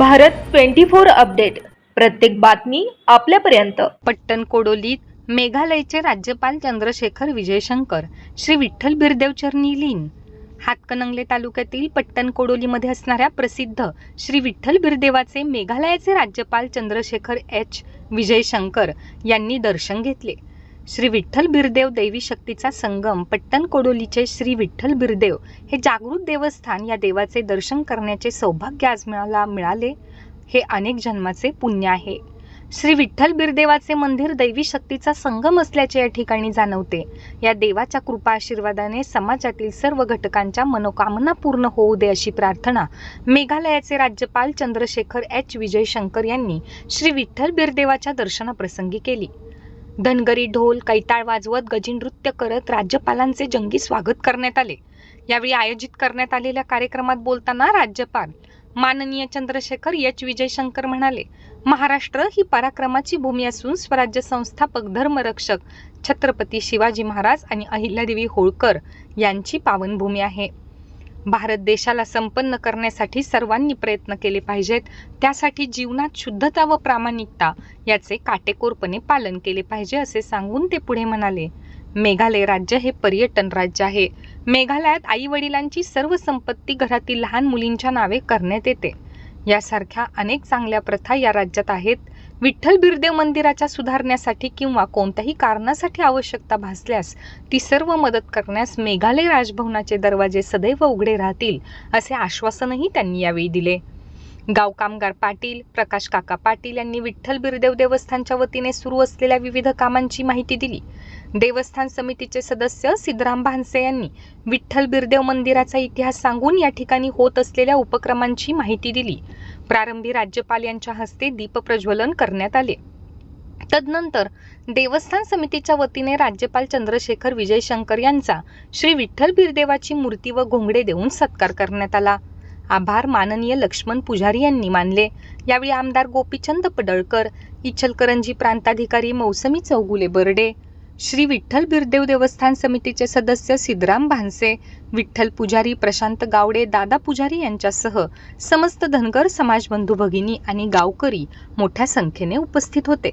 Bharat twenty four update. प्रत्येक बातमी आपल्यापर्यंत. पट्टण कोडोलीत मेघालयचे राज्यपाल चंद्रशेखर विजयशंकर श्री विठ्ठल बिरदेव चरणी लीन. हातकणंगले तालुक्यातील पट्टण कोडोलीमध्ये असणाऱ्या प्रसिद्ध श्री विठ्ठल बिरदेवाचे मेघालयाचे राज्यपाल चंद्रशेखर एच. विजयशंकर यांनी दर्शन घेतले. श्री विठ्ठल बिरदेव दैवी शक्तीचा संगम पट्टण कोडोलीचे श्री विठ्ठल बिरदेव हे जागृत देवस्थान या देवाचे दर्शन करण्याचे सौभाग्य आज मिळाला मिळाले. हे अनेक जन्माचे पुण्य आहे. श्री विठ्ठल बिरदेवाचे मंदिर दैवी शक्तीचा संगम असल्याचे या ठिकाणी जाणवते. या देवाच्या कृपा आशीर्वादाने समाजातील सर्व घटकांच्या मनोकामना पूर्ण होऊ दे अशी प्रार्थना मेघालयाचे राज्यपाल चंद्रशेखर एच. विजयशंकर यांनी श्री विठ्ठल बिरदेवाच्या दर्शनाप्रसंगी केली. धनगरी ढोल कैताळ वाजवत गजी नृत्य करत राज्यपालांचे जंगी स्वागत करण्यात आले. यावेळी आयोजित करण्यात आलेल्या कार्यक्रमात बोलताना राज्यपाल माननीय चंद्रशेखर एच. विजयशंकर म्हणाले महाराष्ट्र ही पराक्रमाची भूमी असून स्वराज्य संस्थापक धर्मरक्षक छत्रपती शिवाजी महाराज आणि अहिल्यादेवी होळकर यांची पावनभूमी आहे. भारत देशाला संपन्न करण्यासाठी सर्वांनी प्रयत्न केले पाहिजेत. त्यासाठी जीवनात शुद्धता व प्रामाणिकता याचे काटेकोरपणे पालन केले पाहिजे असे सांगून ते पुढे म्हणाले. मेघालय राज्य हे पर्यटन राज्य आहे. मेघालयात आई वडिलांची सर्व संपत्ती घरातील लहान मुलींच्या नावे करण्यात येते. यासारख्या अनेक चांगल्या प्रथा या राज्यात आहेत. विठ्ठल बिरदेव मंदिराच्या सुधारण्यासाठी किंवा कोणत्याही कारणासाठी आवश्यकता भासल्यास ती सर्व मदत करण्यास मेघालय राजभवनाचे दरवाजे सदैव उघडे राहतील असे आश्वासनही त्यांनी यावेळी दिले. गाव कामगार पाटील प्रकाश काका पाटील यांनी विठ्ठल बिरदेव देवस्थानच्या वतीने सुरू असलेल्या विविध कामांची माहिती दिली. देवस्थान समितीचे सदस्य सिद्धराम भानसे यांनी विठ्ठल बिरदेव मंदिराचा इतिहास सांगून या ठिकाणी होत असलेल्या उपक्रमांची माहिती दिली. प्रारंभी राज्यपाल यांच्या हस्ते दीपप्रज्वलन करण्यात आले. तदनंतर देवस्थान समितीच्या वतीने राज्यपाल चंद्रशेखर विजयशंकर यांचा श्री विठ्ठल बिरदेवाची मूर्ती व घोंगडे देऊन सत्कार करण्यात आला. आभार माननीय लक्ष्मण पुजारी यांनी मानले. यावेळी आमदार गोपीचंद पडळकर इचलकरंजी प्रांताधिकारी मौसमी चौगुले बर्डे श्री विठ्ठल बिरदेव देवस्थान समितीचे सदस्य सिद्धराम भानसे विठ्ठल पुजारी प्रशांत गावडे दादा पुजारी यांच्यासह समस्त धनगर समाजबंधू भगिनी आणि गावकरी मोठ्या संख्येने उपस्थित होते.